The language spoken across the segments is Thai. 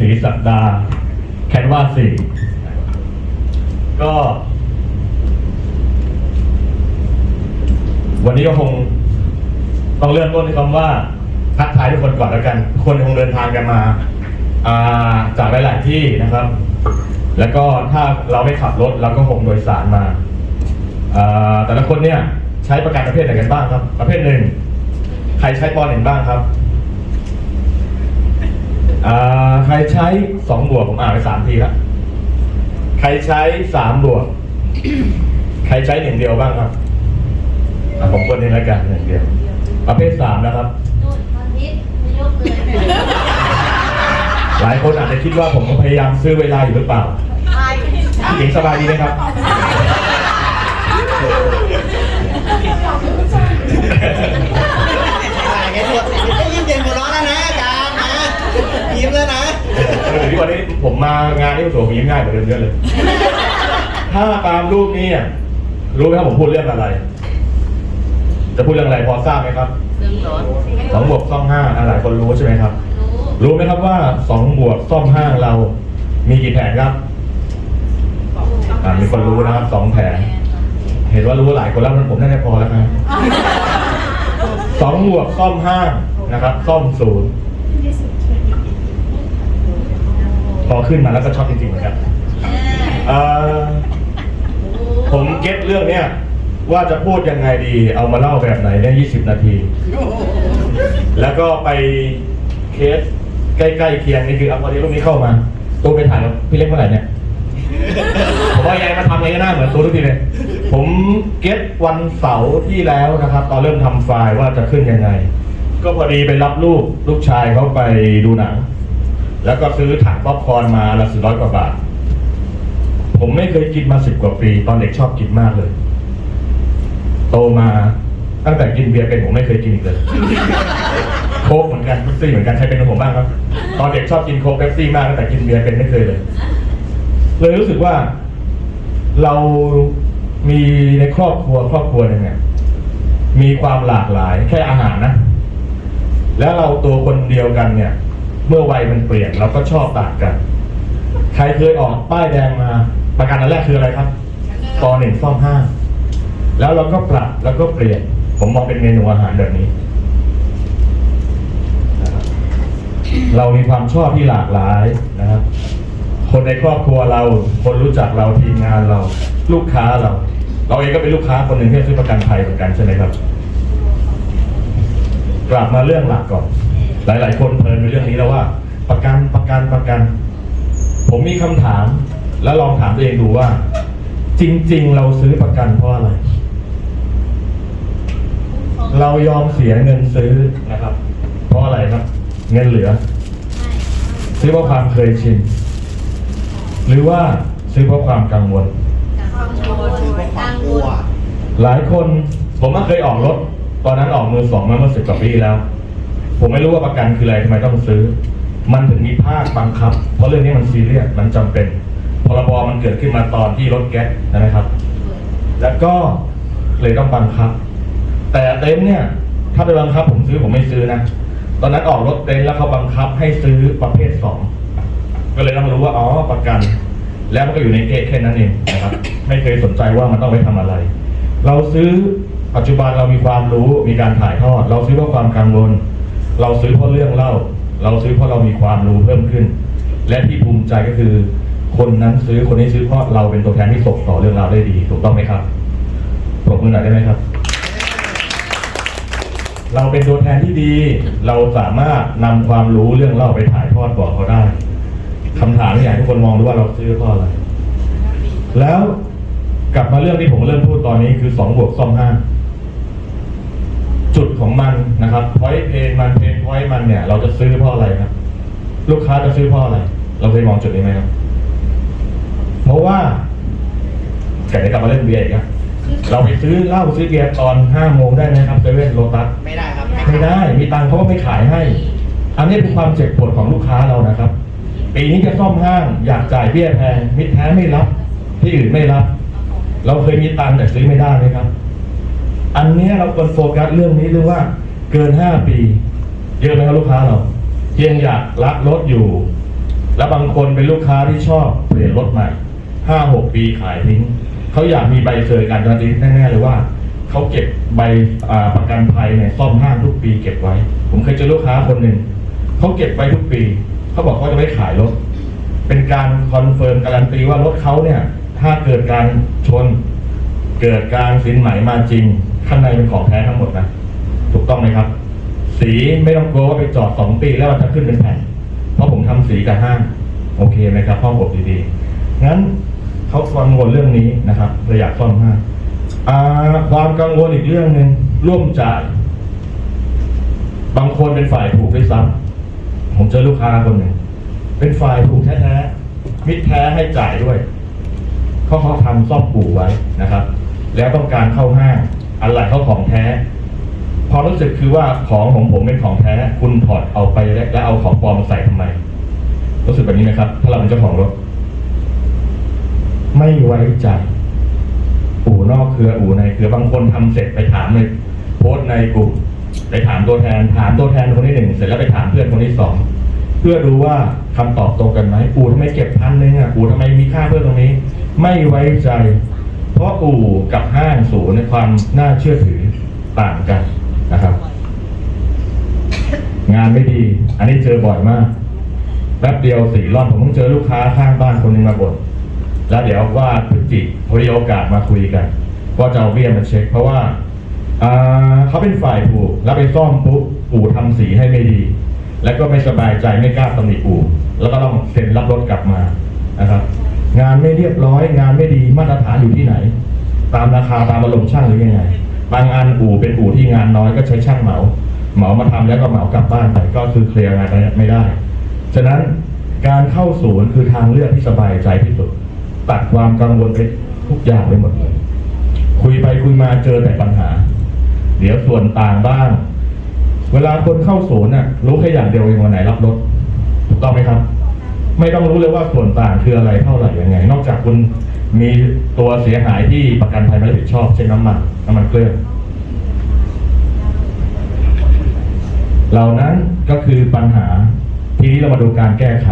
ศรีสัปดาห์แคนวาสี่ก็ วันนี้ก็คงต้องเริ่มต้นที่คำว่าทักทายทุกคนก่อนแล้วกัน คนคงเดินทางกันมาาจากหลาย ๆ ที่นะครับ แล้วก็ถ้าเราไม่ขับรถเราก็คงโดยสารมาาแต่ละคนเนี่ยใช้ประกันประเภทไหนกันบ้างครับ ประเภทหนึ่ง ใครใช้ปอหนึ่งบ้างครับ อ่าใครใช้สองบวกผมอ่านไปสามทีแล้วใครใช้สามบวก ใครใช้หนึ่งเดียวบ้างครับอะผมคนนี้ละกันหนึ่งเดียว ประเภทสามนะครับ นู่นตอนนี้ไม่ยกเลยหลายคนอาจจะคิดว่าผมพยายามซื้อเวลาอยู่หรือเปล่าไปผู้หญิงสบายดีไหมครับ มแล้วนะเออที่วันนี้ผมมางานที่ผมผมยิ้มง่ายกว่าเดิมเยอะเลย ถ้าตามรูปนี้อะรู้ไหมครับผมพูดเรื่องอะไร จะพูดเรื่องอะไรพอทราบไหมครับซึ่งรถสองบวกซ่อมห้าหลายคนรู้ใช่ไหมครับ รู้รู้ไหมครับว่าสองบวกซ่อมห้าเรา มีกี่แผงครับอ่ามีคนรู้นะครับสองแผงเห็นว่ารู้หลายคนแล้วผมน่าจะพอแล้วครับสองบวกซ่อมห้านะครับ ซ่อมศูนย์ พอขึ้นมาแล้วก็ช็อตจริงๆเหมือนกันเอ่อผมเก็ตเรื่องเนี้ยว่าจะพูดยังไงดี เอามาเล่าแบบไหนเนี่ย20นาที แล้วก็ไปเคสใกล้ๆเคียงนี่คือเอาพอดีรูปนี้เข้ามาตัวไปถ่ายกับพี่เล็กเมื่อไหร่เนี่ยผมว่ายายมาทำอะไรก็น่าเหมือนตัวทุกทีเลย ผมเก็ตวันเสาร์ที่แล้วนะครับ ตอนเริ่มทำไฟล์ว่าจะขึ้นยังไง ก็พอดีไปรับลูกลูกชายเขาไปดูหนัง แล้วก็ซื้อถังป๊อปคอร์นมาละสี่ร้อยกว่าบาท ผมไม่เคยกินมาสิบกว่าปี ตอนเด็กชอบกินมากเลย โตมาตั้งแต่กินเบียร์เป็นผมไม่เคยกินอีกเลย โค้กเหมือนกันเป๊ปซี่เหมือนกันใครเป็นกับผมบ้างครับ ตอนเด็กชอบกินโค้กเป๊ปซี่มากตั้งแต่กินเบียร์เป็นไม่เคยเลย เลยรู้สึกว่า เรามีในครอบครัวครอบครัวหนึ่งเนี่ยมีความหลากหลายแค่อาหารนะ แล้วเราตัวคนเดียวกันเนี่ย เมื่อวัยมันเปลี่ยนเราก็ชอบต่างกัน ใครเคยออกป้ายแดงมา ประกันอันแรกคืออะไรครับตอหนึ่งซ่อมห้าแล้วเราก็ปรับแล้วก็เปลี่ยน ผมมองเป็นเมนูอาหารแบบนี้นะครับเรามีความชอบที่หลากหลายนะครับคนในครอบครัวเรา คนรู้จักเราทีมงานเรา ลูกค้าเรา เราเองก็เป็นลูกค้าคนหนึ่งที่ซื้อประกันภัยเหมือนกันใช่ไหมครับ กลับมาเรื่องหลักก่อน หลาย ๆ คนเพลินไปเรื่องนี้แล้วว่า ประกันประกันประกัน ผมมีคำถาม แล้วลองถามตัวเองดูว่า จริง ๆ เราซื้อประกันเพราะอะไร เรายอมเสียเงินซื้อนะครับ เพราะอะไรครับ เงินเหลือ ซื้อเพราะความเคยชินหรือว่าซื้อเพราะความกังวลกังวลคือเป็นความกลัวหลายคนผมก็เคยออกรถ ตอนนั้นออกมือสองมาเมื่อสิบกว่าปีแล้ว ผมไม่รู้ว่าประกันคืออะไรทำไมต้องซื้อ มันถึงมีภาคบังคับ เพราะเรื่องนี้มันซีเรียสมันจำเป็นพรบมันเกิดขึ้นมาตอนที่รถแก๊สนะครับ แล้วก็เลยต้องบังคับ แต่เต็นเนี่ย ถ้าไปบังคับ ผมซื้อผมไม่ซื้อนะตอนนั้นออกรถเต็นแล้วเขาบังคับให้ซื้อประเภทสองก็เลยต้องรู้ว่าอ๋อประกัน แล้วมันก็อยู่ในเกณฑ์แค่นั้นเองนะครับ ไม่เคยสนใจว่ามันต้องไปทำอะไร เราซื้อปัจจุบันเรามีความรู้มีการถ่ายทอด เราซื้อเพราะความกังวล เราซื้อเพราะเรื่องเล่า เราซื้อเพราะเรามีความรู้เพิ่มขึ้น และที่ภูมิใจก็คือ คนนั้นซื้อคนนี้ซื้อเพราะเราเป็นตัวแทนที่ส่งต่อเรื่องราวได้ดี ถูกต้องไหมครับปรบมือหน่อยได้ไหมครับ เราเป็นตัวแทนที่ดี เราสามารถนำความรู้เรื่องเล่าไปถ่ายทอดบอกเขาได้คำถามที่อยากให้ทุกคนมองดูว่าเราซื้อเพราะอะไร แล้วกลับมาเรื่องที่ผมเริ่มพูดตอนนี้คือสองบวกซ่อมห้า จุดของมันนะครับพอยเพนมันเพนพอยมันเนี่ย เราจะซื้อเพราะอะไรครับลูกค้าจะซื้อเพราะอะไร เราเคยมองจุดนี้ไหมครับเพราะว่าแกจะกลับมาเล่นเบียร์อีกนะเราไปซื้อเหล้าซื้อเบียร์ตอนห้าโมงได้ไหมครับเซเว่นโลตัสไม่ได้ครับไม่ได้ มีตังค์เขาก็ไม่ขายให้ อันนี้เป็นความเจ็บปวดของลูกค้าเรานะครับ ปีนี้จะซ่อมห้างอยากจ่ายเบี้ยแพงมิตรแท้ไม่รับ ที่อื่นไม่รับ เราเคยมีตังค์แต่ซื้อไม่ได้ไหมครับ อันนี้เราควรโฟกัสเรื่องนี้เรื่องว่าเกินห้าปี เยอะไหมครับลูกค้าเราเพียงอยากรักรถอยู่ แล้วบางคนเป็นลูกค้าที่ชอบเปลี่ยนรถใหม่ห้าหกปีขายทิ้งเขาอยากมีใบเซอร์การการันตีแน่ๆเลยว่าเขาเก็บใบประกันภัยเนี่ยซ่อมห้างทุกปีเก็บไว้ ผมเคยเจอลูกค้าคนหนึ่งเขาเก็บไว้ทุกปีเขาบอกเขาจะไม่ขายรถ เป็นการคอนเฟิร์มการันตีว่ารถเขาเนี่ยถ้าเกิดการชน เกิดการสินไหมมาจริง ข้างในเป็นของแท้ทั้งหมดนะถูกต้องไหมครับ สีไม่ต้องกลัวว่าไปจอดสองปีแล้วมันจะขึ้นเป็นแผ่นเพราะผมทำสีกับห้างโอเคไหมครับห้องอบดีๆงั้นเขากังวลเรื่องนี้นะครับเลยอยากซ่อมห้างอ่าความกังวลอีกเรื่องหนึ่งร่วมจ่ายบางคนเป็นฝ่ายถูกด้วยซ้ำผมเจอลูกค้าคนหนึ่งเป็นฝ่ายถูกแท้ๆมิตรแท้ให้จ่ายด้วยเขาเขาทำซ่อมปู่ไว้นะครับ แล้วต้องการเข้าห้าง อะไรเขาของแท้พอรู้สึกคือว่าของของผมเป็นของแท้ คุณถอดเอาไปแล้วเอาของปลอมมาใส่ทำไม รู้สึกแบบนี้ไหมครับ ถ้าเราเป็นเจ้าของรถ ไม่ไว้ใจ อู่นอกเครืออู่ในเครือบางคนทำเสร็จไปถามเลยโพสต์ในกลุ่มไปถามตัวแทน ถามตัวแทนคนที่หนึ่งเสร็จแล้วไปถามเพื่อนคนที่สองเพื่อดูว่าคำตอบตรงกันไหมอู่ทำไมเก็บพันหนึงอะอู่ทำไมมีค่าเพื่อตรงนี้ ไม่ไว้ใจ ราะอู่กับห้างศูนย์ในความน่าเชื่อถือต่างกันนะครับ งานไม่ดี อันนี้เจอบ่อยมากแป๊บเดียวสี่รอบผมเพิ่งเจอลูกค้าข้างบ้านคนหนึงมาบ่นแล้วเดี๋ยวว่าพฤศจิพอดีโอกาสมาคุยกันว่าจะเอาเบี้ยมาเช็ค เพราะว่าอ่าเขาเป็นฝ่ายถูกแล้วไปซ่อมปุ๊บอู่ทำสีให้ไม่ดี แล้วก็ไม่สบายใจไม่กล้าตำหนิอู่ แล้วก็ต้องเซ็นรับรถกลับมานะครับ งานไม่เรียบร้อย งานไม่ดีมาตรฐานอยู่ที่ไหน ตามราคาตามอารมณ์ช่างหรือยังไงบางอันอู่เป็นอู่ที่งานน้อยก็ใช้ช่างเหมา เหมามาทำแล้วก็เหมากลับบ้านไปก็คือเคลียร์งานไปไม่ได้ ฉะนั้นการเข้าศูนย์คือทางเลือกที่สบายใจที่สุดตัดความกังวลไปทุกอย่างไปหมดเลย คุยไปคุยมาเจอแต่ปัญหา เดี๋ยวส่วนต่างบ้าง เวลาคนเข้าศูนย์น่ะรู้แค่อย่างเดียวเองวันไหนรับรถถูกต้องไหมครับ ไม่ต้องรู้เลยว่าส่วนต่างคืออะไรเท่าไหร่ยังไง นอกจากคุณมีตัวเสียหายที่ประกันภัยไม่รับผิดชอบเช่นน้ำมันน้ำมันเครื่องเหล่านั้นก็คือปัญหาทีนี้เรามาดูการแก้ไข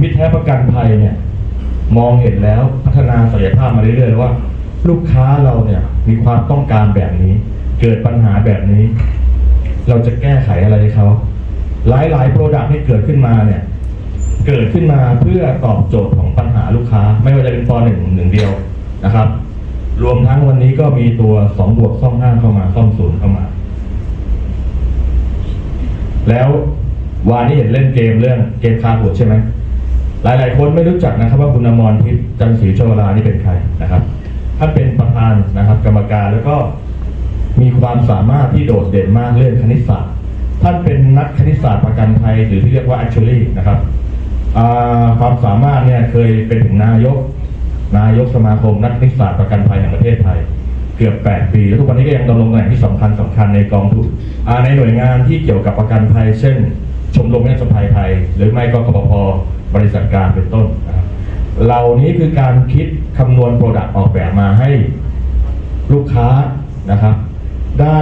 มิตรแท้ประกันภัยเนี่ยมองเห็นแล้วพัฒนาศักยภาพมาเรื่อยๆวว่า ลูกค้าเราเนี่ยมีความต้องการแบบนี้ เกิดปัญหาแบบนี้ เราจะแก้ไขอะไรให้เขา หลายๆโปรดักที่เกิดขึ้นมาเนี่ย เกิดขึ้นมาเพื่อตอบโจทย์ของปัญหาลูกค้า ไม่ว่าจะเป็นปหนึ่งหนึ่งเดียวนะครับ รวมทั้งวันนี้ก็มีตัวสองบวกซ่อมห้าเข้ามาซ่อมศูนย์เข้ามา แล้ววานนี้เห็นเล่นเกมเรื่องเกมคาบวชใช่ไหมหลาย ๆ คนไม่รู้จักนะครับว่าคุณอมรทิพย์จันศรีโชลานี่เป็นใครนะครับท่านเป็นประธานนะครับ กรรมการแล้วก็มีความสามารถที่โดดเด่นมากเรื่องคณิตศาสตร์ ท่านเป็นนักคณิตศาสตร์ประกันภัยหรือที่เรียกว่า actually นะครับ ความสามารถเนี่ยเคยเป็นถึงนายก นายกสมาคมนักคณิตศาสตประกันภัยแห่งประเทศไทย เกือบ 8 ปี แล้วทุกวันนี้ก็ยังดำรงตำแหน่งที่สำคัญสำคัญในกองทุนในหน่วยงานที่เกี่ยวกับประกันภัย เช่น ชมรมนักสภัยไทย หรือไม่ก็กปพบริษัทการเป็นต้นนะครับเหล่านี้คือการคิดคำนวณโปรดักต์ออกแบบมาให้ลูกค้านะครับ ได้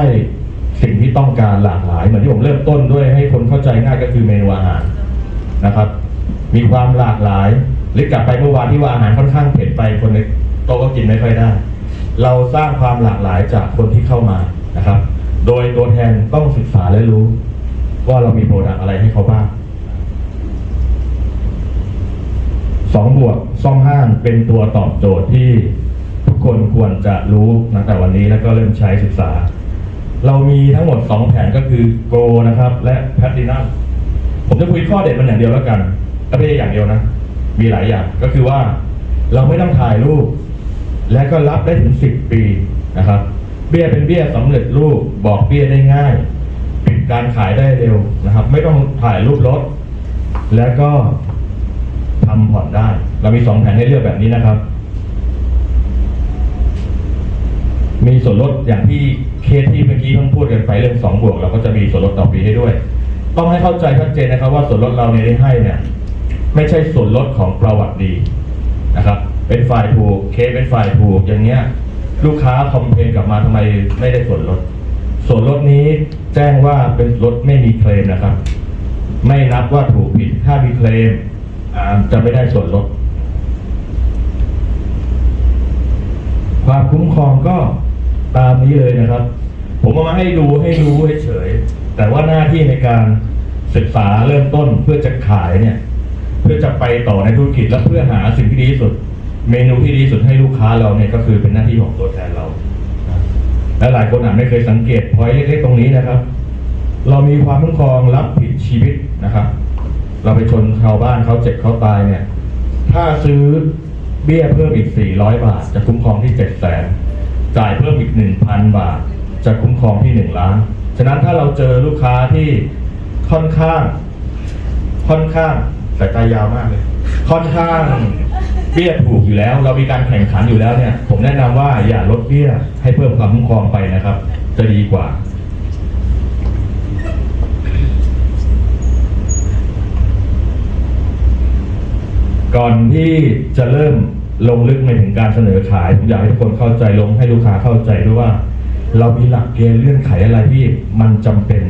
สิ่งที่ต้องการหลากหลาย เหมือนที่ผมเริ่มต้นด้วยให้คนเข้าใจง่ายก็คือเมนูอาหารนะครับ มีความหลากหลายหรือกลับไปเมื่อวานที่ว่าอาหารค่อนข้างเผ็ดไปคนในโต๊ะก็กินไม่ค่อยได้ เราสร้างความหลากหลายจากคนที่เข้ามานะครับ โดยตัวแทนต้องศึกษาและรู้ ว่าเรามีโปรดักอะไรให้เขาบ้างสองบวกซ่อมห้างเป็นตัวตอบโจทย์ที่ทุกคนควรจะรู้ตั้งแต่วันนี้แล้วก็เริ่มใช้ศึกษา เรามีทั้งหมด 2 แผนก็คือ Go นะครับ และแพ t i n u m ผมจะคุยข้อเด็ดมันอย่างเดียวแล้วกัน และไม่ใช่อย่างเดียวนะ มีหลายอย่างก็คือว่าเราไม่ต้องถ่ายรูป และก็รับได้ถึง10ปีนะครับ เบี้ยเป็นเบี้ยสำเร็จรูปบอกเบี้ยได้ง่ายปิดการขายได้เร็วนะครับ ไม่ต้องถ่ายรูปรถ แล้วก็ทำผ่อนได้ เรามีสองแผนให้เลือกแบบนี้นะครับ มีส่วนลดอย่างที่เคสที่เมื่อกี้เพิ่งพูดกันไปเรื่องสองบวกเราก็จะมีส่วนลดต่อปีให้ด้วย ต้องให้เข้าใจชัดเจนนะครับ ว่าส่วนลดเราในได้ให้เนี่ย ไม่ใช่ส่วนลดของประวัติดีนะครับ เป็นฝ่ายถูกเคสเป็นฝ่ายถูกอย่างเงี้ยลูกค้าคอมเพลนกลับมาทำไมไม่ได้ส่วนลด ส่วนลดนี้แจ้งว่าเป็นลดไม่มีเคลมนะครับ ไม่นับว่าถูกผิดถ้ามีเคลมจะไม่ได้ส่วนลด ความคุ้มครองก็ตามนี้เลยนะครับ ผมเอามาให้ดูให้รู้เฉยแต่ว่าหน้าที่ในการศึกษาเริ่มต้นเพื่อจะขายเนี่ย เพื่อจะไปต่อในธุรกิจและเพื่อหาสิ่งที่ดีที่สุด เมนูที่ดีที่สุดให้ลูกค้าเราเนี่ยก็คือเป็นหน้าที่ของตัวแทนเราและหลายคนอาจไม่เคยสังเกตพอยเล็กๆตรงนี้นะครับ เรามีความคุ้มครองรับผิดชีวิตนะครับ เราไปชนชาวบ้านเขาเจ็บเขาตายเนี่ย ถ้าซื้อเบี้ยเพิ่มอีก 400 บาท จะคุ้มครองที่7 0 0 0 0 0จ่ายเพิ่มอีก 1,000 บาท จะคุ้มครองที่ 1 ล้าน ฉะนั้นถ้าเราเจอลูกค้าที่ค่อนข้างค่อนข้าง สายตายาวมากเลย ค่อนข้างเบี้ยถูกอยู่แล้ว เรามีการแข่งขันอยู่แล้วเนี่ย ผมแนะนำว่าอย่าลดเบี้ยให้เพิ่มความคุ้มครองไปนะครับ จะดีกว่า ก่อนที่จะเริ่มลงลึกในถึงการเสนอขายผมอยากให้ทุกคนเข้าใจลงให้ลูกค้าเข้าใจด้วยว่า เรามีหลักเกณฑ์เรื่องขายอะไรที่มันจำเป็น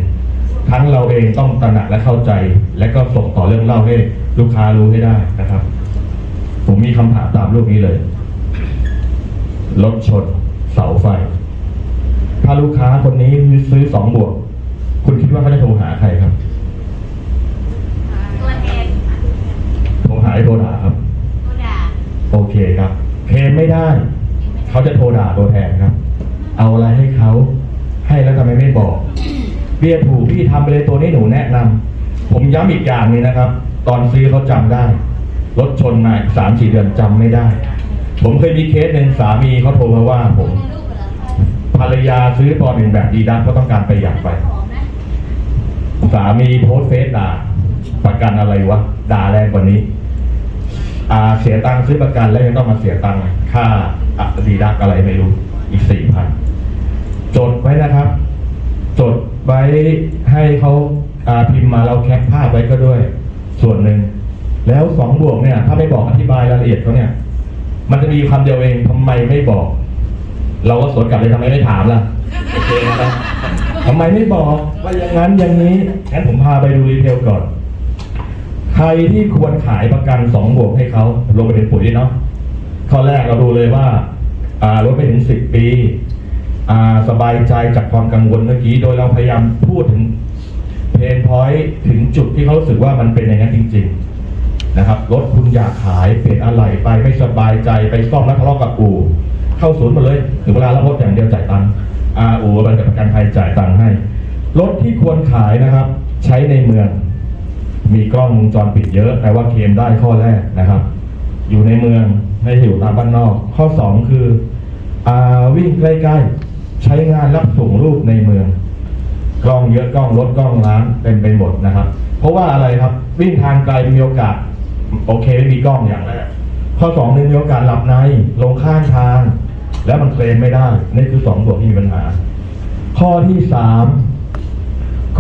ทั้งเราเองต้องตระหนักและเข้าใจ และก็ส่งต่อเรื่องเล่าให้ลูกค้ารู้ให้ได้นะครับ ผมมีคำถามตามรูปนี้เลย รถชนเสาไฟ ถ้าลูกค้าคนนี้ซื้อสองบวก คุณคิดว่าเขาจะโทรหาใครครับ ตัวแทน โทรหาไอ้โทรด่าครับ ตัวด่า โอเคครับเคลมไม่ได้ เขาจะโทรด่าตัวแทนครับ เอาอะไรให้เขา ให้แล้วทำไมไม่บอก เบียร์ถูกพี่ทำไปเลยตัวนี้หนูแนะนำผมย้ำอีกอย่างหนึงนะครับ ตอนซื้อเขาจำได้ รถชนมาสามสี่เดือนจำไม่ได้ ผมเคยมีเคสหนึ่งสามีเขาโทรมาว่าผม ภรรยาซื้อปอหนึ่งแบบดีดักเพราต้องการประหยัดไป สามีโพสต์เฟซด่า ประกันอะไรวะ ด่าแรงกว่านี้ อ่าเสียตังค์ซื้อประกันแล้วยังต้องมาเสียตังค์ค่าอะดีดักอะไรไม่รู้อีกสี่พันจดไว้นะครับ จดไว้ให้ เขาาพิมพ์มาเราแคปภาพไว้ก็ด้วย ส่วนหนึ่ง แล้วสองบวกเนี่ย ถ้าไม่บอกอธิบายรายละเอียดเขาเนี่ย มันจะมีคำเดียวเองทำไมไม่บอก เราก็สวนกลับเลยทำไมไม่ถามล่ะโอเคนะครับทำไมไม่บอกว่าอย่างนั้นอย่างนี้งั้นผมพาไปดูดีเทลก่อน ใครที่ควรขายประกันสองบวกให้เขาลงไปในปุ๋ยด้วยเนาะข้อแรกเราดูเลยว่าอ่ารถไปถึงสิบปีอ่าสบายใจจากความกังวลเมื่อกี้ โดยเราพยายามพูดถึง เพนพอยต์ถึงจุดที่เขารู้สึกว่ามันเป็นอย่างนั้นจริง ๆ นะครับรถคุณอยากขายเปลี่ยนอะไรไปไม่สบายใจไปซ่อมแล้วทะเลาะกับอู่เข้าศูนย์มาเลยถึงเวลารับรถอย่างเดียวจ่ายตังค์อาอู่บริษัทประกันภัยจ่ายตังค์ให้รถที่ควรขายนะครับ ใช้ในเมือง มีกล้องวงจรปิดเยอะแปลว่าเคลมได้ข้อแรกนะครับ อยู่ในเมืองไม่อยู่ตามบ้านนอก ข้อสองคืออวิ่งใกล้ๆ ใช้งานรับส่งรูปในเมือง กล้องเยอะกล้องรถกล้องร้านเต็มไปหมดนะครับ เพราะว่าอะไรครับวิ่งทางไกลมีโอกาส โอเคไม่มีกล้องอย่างแรกข้อสองหนึ่งมีโอกาสหลับในลงข้างทาง แล้วมันเคลมไม่ได้นี่คือสองตัวที่มีปัญหา ข้อที่สาม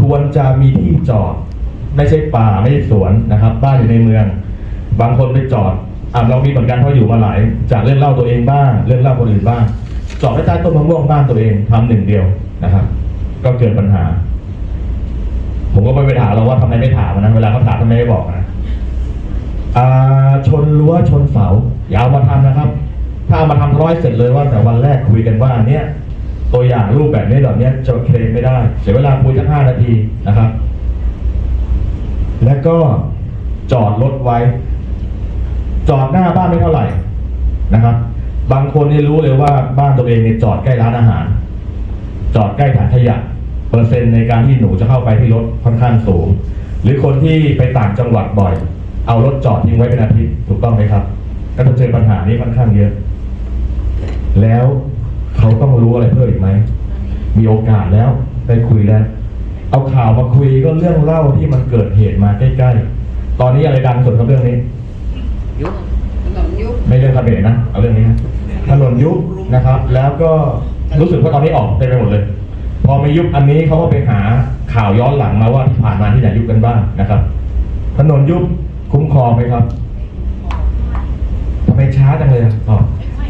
ควรจะมีที่จอด ไม่ใช่ป่าไม่ใช่สวนนะครับ บ้านอยู่ในเมือง บางคนไปจอดอะเรามีเหมือนกันเพราะอยู่มาหลาย จากเรื่องเล่าตัวเองบ้างเรื่องเล่าคนอื่นบ้างจอดไว้ใต้ต้นมะม่วงบ้านตัวเองทำหนึ่งเดียวนะครับ ก็เกิดปัญหา ผมก็ไม่ไปถามเราว่าทำไมไม่ถามนะเวลาเขาถามทำไมไม่บอกนะอ่าชนรั้วชนเสาอย่าเอามาทำนะครับ ถ้าเอามาทำร้อยเสร็จเลยว่าแต่วันแรกคุยกันว่าเนี่ยตัวอย่างรูปแบบนี้แบบเนี้ยจะเคลมไม่ได้ เสียเวลาคุยสักห้านาทีนะครับ แล้วก็จอดรถไว้ จอดหน้าบ้านไม่เท่าไหร่นะครับ บางคนนี่รู้เลยว่าบ้านตัวเองเนี่ยจอดใกล้ร้านอาหาร จอดใกล้ถังขยะ เปอร์เซ็นต์ในการที่หนูจะเข้าไปที่รถค่อนข้างสูง หรือคนที่ไปต่างจังหวัดบ่อย เอารถจอดทิ้งไว้เป็นอาทิตย์ถูกต้องไหมครับก็จะเจอปัญหานี้ค่อนข้างเยอะ แล้วเขาต้องรู้อะไรเพิ่มอีกไหม มีโอกาสแล้วได้คุยแล้ว เอาข่าวมาคุยก็เรื่องเล่าที่มันเกิดเหตุมาใกล้ๆ ตอนนี้อะไรดังสุดครับเรื่องนี้ยุบถนนยุบไม่เรื่องคาเบะนะเอาเรื่องนี้นะถนนยุบนะครับ แล้วก็รู้สึกว่าตอนนี้ออกเต็มไปหมดเลย พอไม่ยุบอันนี้เขาก็ไปหาข่าวย้อนหลังมาว่าที่ผ่านมาที่ไหนยุบกันบ้างนะครับ ถนนยุบคุ้มครองไหมครับทำไมช้าจังเลยอะอ๋อ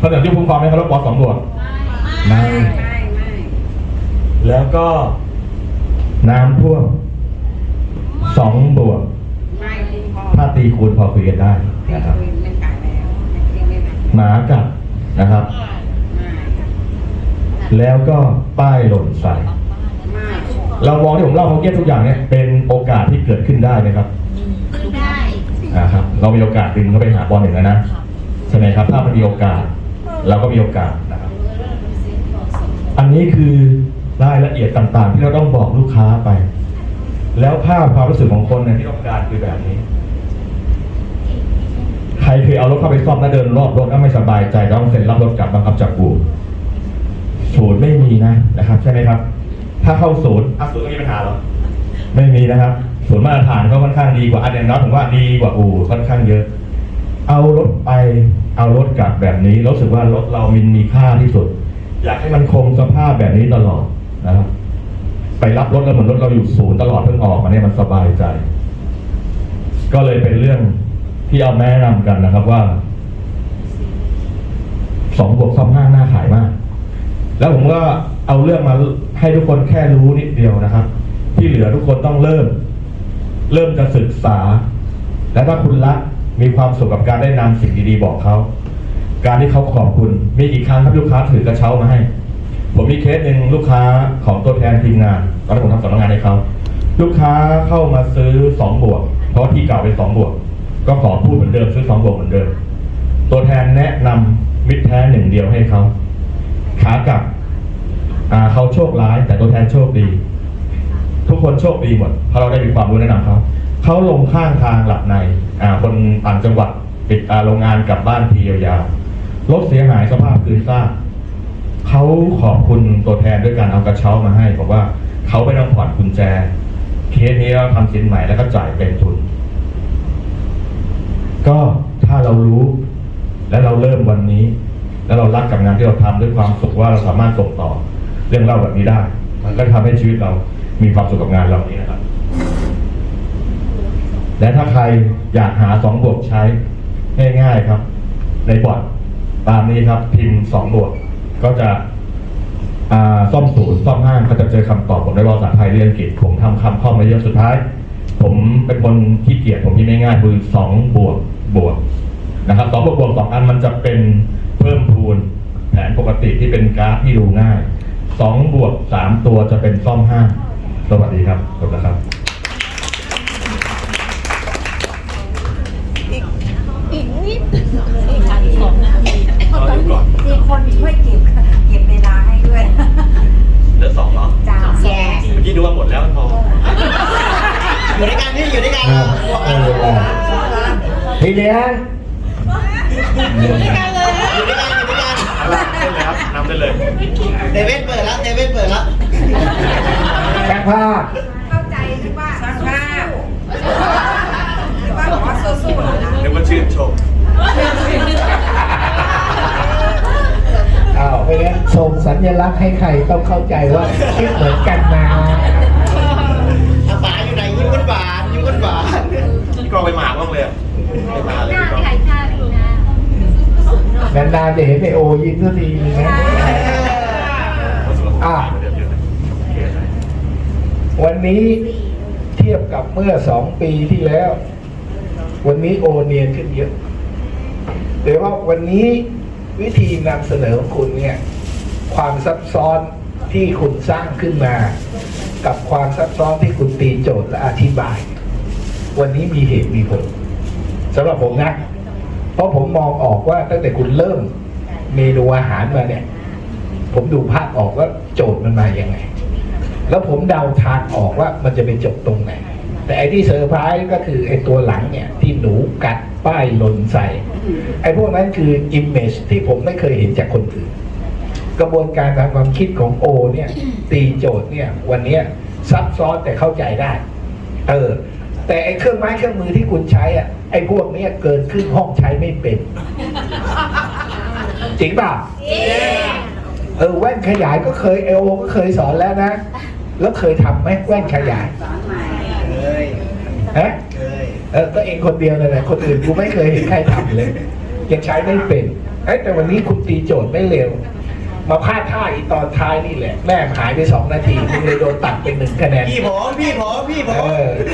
ถนนยุบคุ้มครองไหมครับรถปอสองบวกไม่ไม่ไม่แล้วก็น้ำท่วมสองบวก ไม่คุ้มครองถ้าตีคูณพอคุยกันได้นะครับหมากัดนะครับ แล้วก็ป้ายหล่นใส่ เรามองที่ผมเล่าเขาเก็ตทุกอย่างเนี่ยเป็นโอกาสที่เกิดขึ้นได้นะครับขึ้นได้นะครับเรามีโอกาสดึงเขาไปหาบอลหนึ่งแล้วนะใช่ไหมครับ ถ้ามันมีโอกาส เราก็มีโอกาสนะครับ อันนี้คือรายละเอียดต่างๆ ที่เราต้องบอกลูกค้าไป แล้วภาพความรู้สึกของคนเนี่ยที่ต้องการคือแบบนี้ใครเคยเอารถเข้าไปซ่อมแล้วเดินรอบรถแล้วไม่สบายใจต้องเซ็นรับรถกลับบังคับจับกู ศูนย์ไม่มีนะนะครับ ใช่ไหมครับ ถ้าเข้าศูนย์อะศูนย์ไม่มีปัญหาหรอไม่มีนะครับ ศูนย์มาตรฐานก็ค่อนข้างดีกว่าอันเดียนน้อยผมว่าดีกว่าอู่ค่อนข้างเยอะ เอารถไปเอารถกลับแบบนี้รู้สึกว่ารถเรามันมีค่าที่สุด อยากให้มันคงสภาพแบบนี้ตลอดนะครับ ไปรับรถแล้วเหมือนรถเราอยู่ศูนย์ตลอดเพิ่งออกมาเนี่ยมันสบายใจ ก็เลยเป็นเรื่องที่เอาแนะนำกันนะครับว่าสองบวกซ่อมห้างหน้าขายมาก แล้วผมก็เอาเรื่องมาให้ทุกคนแค่รู้นิดเดียวนะครับ ที่เหลือทุกคนต้องเริ่ม เริ่มจะศึกษา และถ้าคุณรักมีความสุขกับการได้นำสิ่งดีๆบอกเขาการที่เขาขอบคุณมีกี่ครั้งครับลูกค้าถือกระเช้ามาให้ ผมมีเคสหนึ่งลูกค้าของตัวแทนทีมงานตอนนั้นผมทำสำนักงานให้เขาลูกค้าเข้ามาซื้อสองบวก เพราะที่เก่าเป็นสองบวก ก็ขอพูดเหมือนเดิมซื้อสองบวกเหมือนเดิม ตัวแทนแนะนำมิตรแท้หนึ่งเดียวให้เขา ขากลับเขาโชคร้ายแต่ตัวแทนโชคดี ทุกคนโชคดีหมดเพราะเราได้มีความรู้แนะนำเขาเขาลงข้างทางหลับในคนต่างจังหวัดปิดโรงงานกลับบ้านทียาวๆรถเสียหายสภาพคืนซากเขาขอบคุณตัวแทนด้วยการเอากระเช้ามาให้บอกว่าเขาไม่ต้องผ่อนกุญแจ เคสนี้เราทำสินใหม่แล้วก็จ่ายเป็นทุน ก็ถ้าเรารู้และเราเริ่มวันนี้ แล้วเรารักกับงานที่เราทำด้วยความสุขว่าเราสามารถส่งต่อเรื่องเล่าแบบนี้ได้ มันก็ทำให้ชีวิตเรามีความสุขกับงานเรานี้นะครับ และถ้าใครอยากหาสองบวกใช้ง่าย ๆครับ ในบอร์ดตามนี้ครับ พิมพ์สองบวกก็จะซ่อมศูนย์ซ่อมห้างก็จะเจอคำตอบผมได้ว่าภาษาไทยเรียนอังกฤษผมทำคำข้อมาเยอะสุดท้าย ผมเป็นคนขี้เกียจผมพิมพ์ง่ายคือสองบวกบวกนะครับสองบวกบวกสองอันมันจะเป็น เพิ่มพูนแผนปกติที่เป็นกราฟที่ดูง่ายสองบวกสามตัวจะเป็นซ่อมห้างสวัสดีครับขอบคุณครับอีกนิดอีกอันสองนาทีมีคนช่วยเก็บเก็บเวลาให้ด้วยเหลือสองเหรอจ้าแย่เมื่อกี้ดูว่าหมดแล้วพออยู่ด้วยกันนี่อยู่ด้วยกันครับเออเออพี่เลี้ยงอยู่ด้วยกันอยู่ด้วยกันได้เลยครับนำได้เลยเดวิดเปิดแล้วเดวิดเปิดแล้วแค่ภาพเข้าใจนึกว่าสร้างภาพนึกว่าบอกว่าสู้ๆเหรอนะนึกว่าชื่นชมอ้าวเพราะงั้นส่งสัญลักษณ์ให้ใครต้องเข้าใจว่าคิดเหมือนกันนะอาป๋าอยู่ไหนยิ้มกันหวานยิ้มกันหวานพี่กองไปหมากบ้างเลยอะไปหมากเลย หน้า พี่กอง ใครท่าอีก นะนานๆจะเห็นไอโอยิ้มสักทีนึงนะอะวันนี้เทียบกับเมื่อสองปีที่แล้ว วันนี้โอเนียนขึ้นเยอะแต่ว่าวันนี้วิธีนำเสนอของคุณเนี่ย ความซับซ้อนที่คุณสร้างขึ้นมา กับความซับซ้อนที่คุณตีโจทย์และอธิบาย วันนี้มีเหตุมีผลสำหรับผมนะ เพราะผมมองออกว่าตั้งแต่คุณเริ่มเมนูอาหารมาเนี่ย ผมดูภาพออกว่าโจทย์มันมาอย่างไง แล้วผมเดาทางออกว่ามันจะไปจบตรงไหน แต่ไอ้ที่เซอร์ไพรส์ก็คือไอ้ตัวหลังเนี่ย ที่หนูกัดป้ายหล่นใส่ ไอ้พวกนั้นคืออิมเมจที่ผมไม่เคยเห็นจากคนอื่น กระบวนการทางความคิดของโอเนี่ย ตีโจทย์เนี่ย วันนี้ซับซ้อนแต่เข้าใจได้ เออ แต่ไอ้เครื่องไม้เครื่องมือที่คุณใช้อะไอ้พวกเนี้ยเกินครึ่งห้องใช้ไม่เป็น จริงเปล่าเออแว่นขยายก็เคยเอโอก็เคยสอนแล้วนะ แล้วเคยทำไหมแว่นขยายเคยฮะเคยเออก็เองคนเดียวเลยนะคนอื่นกูไม่เคยเห็นใครทำเลยยังใช้ไม่เป็นเอ้ยแต่วันนี้คุณตีโจทย์ไม่เร็ว มาพลาดท่าอีตอนท้ายนี่แหละ แม่หายไปสองนาทีมึงเลยโดนตัดเป็นหนึ่งคะแนนพี่ผมพี่ผมพี่ผอม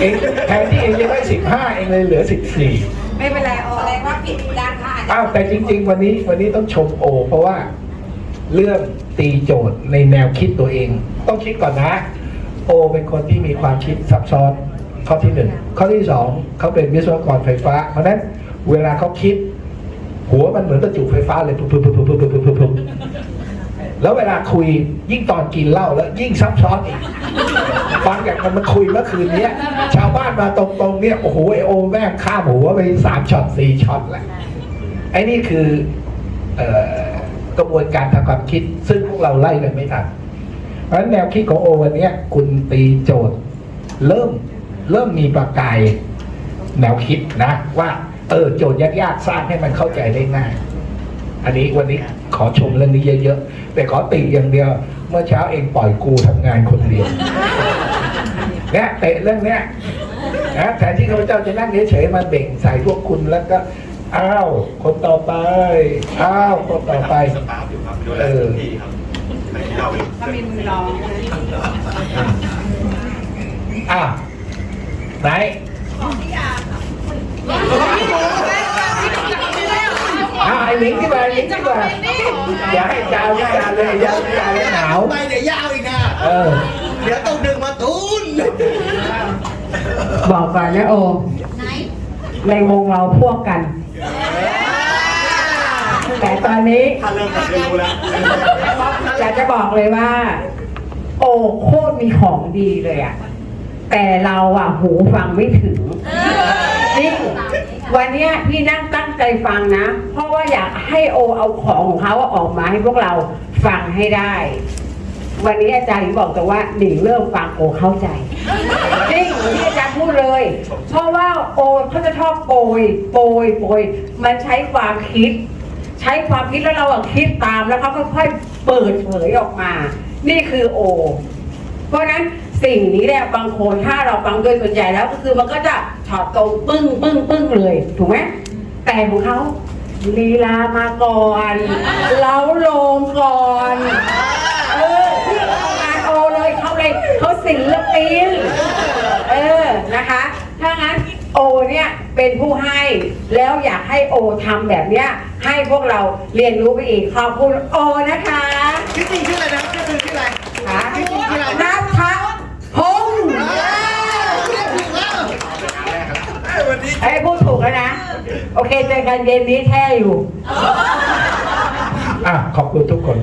เองแทนที่เองจะได้สิบห้าเองเลยเหลือสิบสี่ ไม่เป็นไรเอาอะไรว่าผิดด้านท่าอ้าวแต่จริง ๆ วันนี้วันนี้ต้องชมโอ เพราะว่าเรื่องตีโจทย์ในแนวคิดตัวเอง ต้องคิดก่อนนะ โอ เป็นคนที่มีความคิดซับซ้อนข้อที่หนึ่งข้อที่สองเขาเป็นวิศวกรไฟฟ้า เพราะนั้นเวลาเขาคิด หัวมันเหมือนประจุไฟฟ้าเลยปุ๊บปุ๊บปุ๊บปุ๊บปุ๊บปุ๊บปุ๊บ แล้วเวลาคุยยิ่งตอนกินเหล้าแล้วยิ่งซับซ้อนอีกฟังจากมันมาคุยเมื่อคืนนี้ชาวบ้านมาตรงๆเนี่ยโอ้โหไอโอแม่ข้ามหัวไปสามช็อตสี่ช็อตแหละไอ้นี่คืออกระบวนการทางความคิด ซึ่งพวกเราไล่กันไม่ทันเพราะฉะนั้นแนวคิดของโอวันนี้คุณตีโจทย์ เริ่มเริ่มมีประกายแนวคิดนะ ว่า เออโจทย์ยากๆสร้างให้มันเข้าใจได้ง่าย อันนี้วันนี้ ขอชมเรื่องนี้เยอะๆ แต่ขอติอย่างเดียว เมื่อเช้าเองปล่อยกูทำงานคนเดียวเนี่ยเตะเรื่องเนี้ยนะแทนที่ข้าพเจ้าจะนั่งเฉยๆมาเบ่งใส่พวกคุณแล้วก็อ้าวคนต่อไปอ้าวคนต่อไปเออถ้ามีมือรองอะไหนอะ ไอ้หลิงที่มาหลิงที่มาอย่าให้จาววิจารณ์เลยอย่าวิจารณ์เลยหนาวไปเดี๋ยวยาวอีกนะเออเดี๋ยวต้องดึงมาตูนบอกก่อนนะโอในวงเราพวกกัน แต่ตอนนี้ถ้าเริ่มกับดูแล้วอยากจะบอกเลยว่า โอโคตรมีของดีเลยอะแต่เราอะหูฟังไม่ถึงจริงวันนี้พี่นั่งตั้ง ใจฟังนะ เพราะว่าอยากให้โอเอาของของเขาออกมาให้พวกเราฟังให้ได้ วันนี้อาจารย์บอกแต่ว่าหนิงเริ่มฟังโอเข้าใจจริงที่อาจารย์พูดเลย เพราะว่าโอเขาจะชอบโปยโปยโปยมันใช้ความคิด ใช้ความคิดแล้วเราคิดตามแล้วเขาค่อยๆเปิดเผยออกมา นี่คือโอ เพราะฉะนั้นสิ่งนี้แหละบางคนถ้าเราฟังโดยส่วนใหญ่แล้วก็คือมันก็จะถอดตรงปึ้งปึ้งปึ้งเลย ถูกไหม แต่ของเขาลีลามาก่อนเล้าโลมก่อน เออที่เขางานโอเลยเขาเลยเขาศิลปินเออนะคะ ถ้างั้นโอเนี่ยเป็นผู้ให้แล้วอยากให้โอทำแบบเนี้ยให้พวกเราเรียนรู้ไปอีกขอบคุณโอนะคะชื่อจริงชื่ออะไรนะชื่อจริงชื่ออะไรค่ะชื่อจริงชื่ออะไรนัทพงศ์เรียกถูกแล้ววันนี้ไอ้ยพูดถูกแล้วนะ โอเคเจอกันเย็นนี้แท้อยู่ อะ ขอบคุณทุกคน